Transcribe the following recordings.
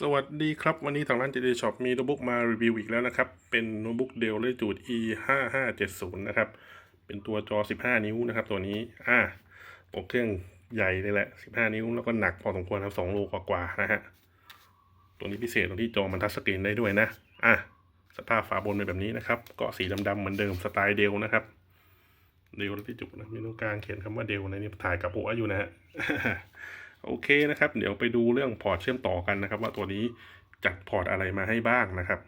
สวัสดีครับ วันนี้ทางร้าน JD Shop มีโน้ตบุ๊กมารีวิวอีกแล้วนะครับ เป็นโน้ตบุ๊กเดลเลจูด E 5 5 7 0นะครับ เป็นตัวจอ 15 นิ้วนะครับ ตัวนี้อ่าตัวเครื่องใหญ่เลยแหละ 15 นิ้วแล้วก็หนักพอสมควรครับ2โลกว่าๆนะฮะตัวนี้พิเศษตรงที่จอมันทัชสกรีนได้ด้วยนะอะสภาพฝาบนเป็นแบบนี้นะครับ ก็สีดำๆเหมือนเดิมสไตล์เดลนะครับเดลที่จุกนะมีตรงกลางเขียนคำว่าเดลนะนี่ถ่ายกับหัวอยู่นะฮะ โอเคนะครับ เดี๋ยวไปดูเรื่องพอร์ตเชื่อมต่อกันนะครับ ว่าตัวนี้จัดพอร์ตอะไรมาให้บ้างนะครับ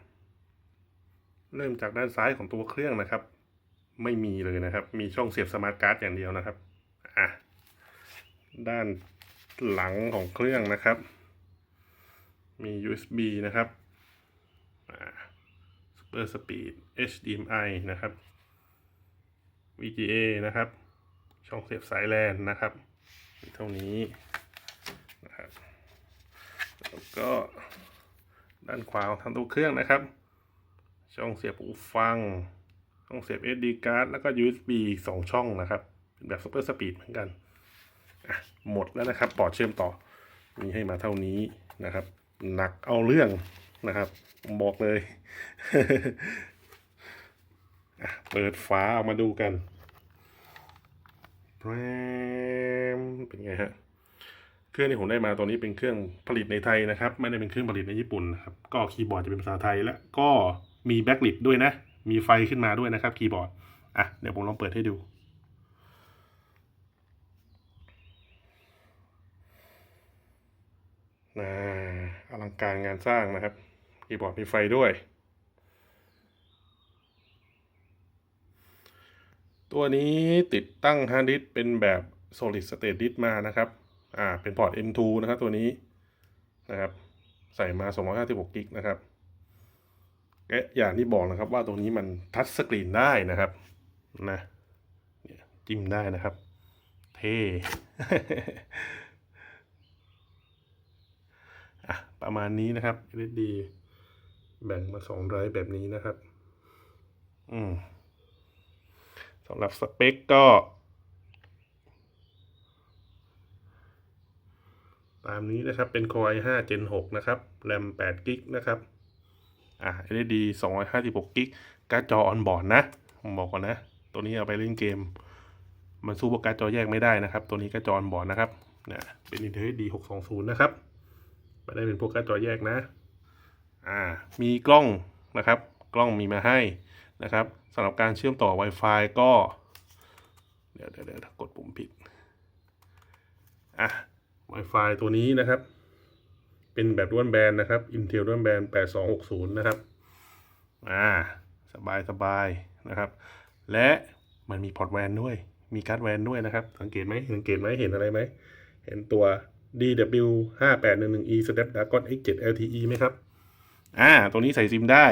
เริ่มจากด้านซ้ายของตัวเครื่องนะครับ ไม่มีเลยนะครับ มีช่องเสียบสมาร์ทการ์ดอย่างเดียวนะครับอะด้านหลังของเครื่องนะครับ มี USB นะครับอ่า Super Speed HDMI นะครับ VGA นะครับ ช่องเสียบสายแลนนะครับ เท่านี้ แล้วก็ด้านขวาของทางตัวเครื่องนะครับ ช่องเสียบหูฟัง ช่องเสียบ SD card แล้วก็ USB สองช่องนะครับ เป็นแบบ Super Speed เหมือนกัน หมดแล้วนะครับปอร์ตเชื่อมต่อ มีให้มาเท่านี้นะครับ หนักเอาเรื่องนะครับ ผมบอกเลย เปิดฝาออกมาดูกันแปรมเป็นไงฮะ รื่องที่ผมได้มาตัวนี้เป็นเครื่องผลิตในไทยนะครับ ไม่ได้เป็นเครื่องผลิตในญี่ปุ่นนะครับ ก็คีย์บอร์ดจะเป็นภาษาไทย และก็มีแบ็กลิดด้วยนะ มีไฟขึ้นมาด้วยนะครับคีย์บอร์ด อะ เดี๋ยวผมลองเปิดให้ดู นะอลังการงานสร้างนะครับ คีย์บอร์ดมีไฟด้วย ตัวนี้ติดตั้งฮาร์ดดิสเป็นแบบ solid state disk มานะครับ อ่าเป็นพอร์ต M2 นะครับตัวนี้นะครับใส่มา 256กิกนะครับและอย่างที่บอกนะครับว่าตรงนี้มันทัชสกรีนได้นะครับนะเนี่ยจิ้มได้นะครับ เท่อะประมาณนี้นะครับ LED แบ่งมาสองไรท์แบบนี้นะครับ อืมสำหรับสเปคก็ ตามนี้นะครับเป็น Core i5 Gen 6นะครับ RAM 8 g b นะครับอ่า LED 256 g b การ์ดจอออนบอร์ดนะผมบอกก่อนนะ ตัวนี้เอาไปเล่นเกม มันสู้พวกการ์ดจอแยกไม่ได้นะครับ ตัวนี้การ์ดจอออนบอร์ดนะครับเนี่ยเป็น Intel HD 620 นะครับไม่ได้เป็นพวกการ์ดจอแยกนะอ่ามีกล้องนะครับ กล้องมีมาให้นะครับสำหรับการเชื่อมต่อ Wi-Fi ก็ เดี๋ยวเดี๋ยวกดปุ่มผิดอะ Wi-Fi ตัวนี้นะครับ เป็นแบบด้วนแบนนะครับ Intel ด้วนแบน8260 นะครับ อ่า สบายสบายนะครับ และมันมีพอร์ตแวนด้วย มีการ์ดแวนด้วยนะครับ สังเกตไหมสังเกตไหมเห็นอะไรไหม เห็นตัว DW 5811E Snapdragon X7 LTE ไหมครับ อ่า ตัวนี้ใส่ซิมได้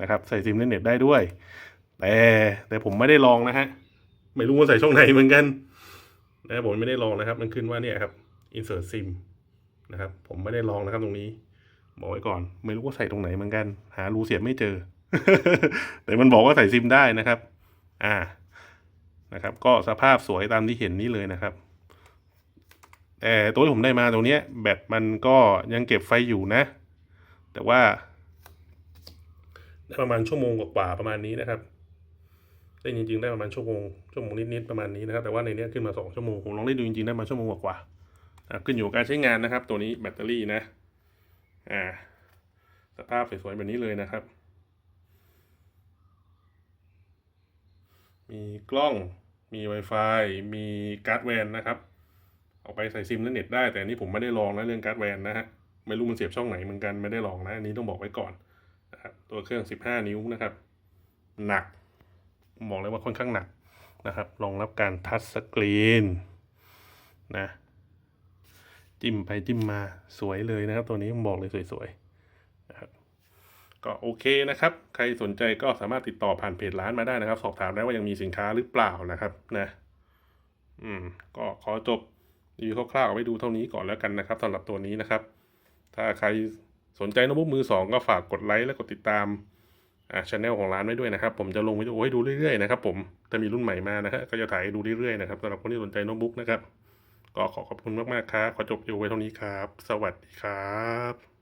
นะครับ ใส่ซิมเล่นเน็ตได้ด้วย แต่แต่ผมไม่ได้ลองนะฮะ ไม่รู้ว่าใส่ช่องไหนเหมือนกันนะผมไม่ได้ลองนะครับ มันขึ้นว่าเนี่ยครับ insert sim นะครับ ผมไม่ได้ลองนะครับตรงนี้ บอกไว้ก่อน ไม่รู้ว่าใส่ตรงไหนเหมือนกัน หารูเสียบไม่เจอ แต่มันบอกว่าใส่ซิมได้นะครับ อ่านะครับ ก็สภาพสวยตามที่เห็นนี้เลยนะครับแต่ตัวที่ผมได้มาตรงเนี้ยแบตมันก็ยังเก็บไฟอยู่นะ แต่ว่าได้ประมาณชั่วโมงกว่าๆประมาณนี้นะครับเล่นจริงๆได้ประมาณชั่วโมงชั่วโมงนิดๆประมาณนี้นะครับ แต่ว่าในเนี้ยขึ้นมาสองชั่วโมงผมลองเล่นดูจริงๆได้มาชั่วโมงกว่าๆอะ ขึ้นอยู่กับการใช้งานนะครับ ตัวนี้แบตเตอรี่นะอ่าสภาพสวยๆแบบนี้เลยนะครับ มีกล้องมี Wi-Fi มีการ์ดแวนนะครับ เอาไปใส่ซิมและเน็ตได้ แต่อันนี้ผมไม่ได้ลองนะเรื่องการ์ดแวนนะฮะไม่รู้มันเสียบช่องไหนเหมือนกันไม่ได้ลองนะอันนี้ต้องบอกไว้ก่อนนะครับตัวเครื่อง 15 นิ้วนะครับ หนักบอกเลยว่าค่อนข้างหนักนะครับรองรับการทัชสกรีนนะ จิ้มไปจิ้มมาสวยเลยนะครับ ตัวนี้ผมบอกเลยสวยๆนะครับก็โอเคนะครับ ใครสนใจก็สามารถติดต่อผ่านเพจร้านมาได้นะครับ สอบถามได้ว่ายังมีสินค้าหรือเปล่านะครับนะ อืม ก็ขอจบรีวิวคร่าวๆเอาไว้ดูเท่านี้ก่อนแล้วกันนะครับสำหรับตัวนี้นะครับ ถ้าใครสนใจโน้ตบุ๊กมือสองก็ฝากกดไลค์และกดติดตามอ่าช anel ของร้านไว้ด้วยนะครับ ผมจะลงวิดีโอให้ดูเรื่อยๆนะครับผมถ้ามีรุ่นใหม่มานะฮะก็จะถ่ายให้ดูเรื่อยๆนะครับสำหรับคนที่สนใจโน้ตบุ๊กนะครับ ก็ขอขอบคุณมากๆครับ ขอจบรีวิวไว้เท่านี้ครับ สวัสดีครับ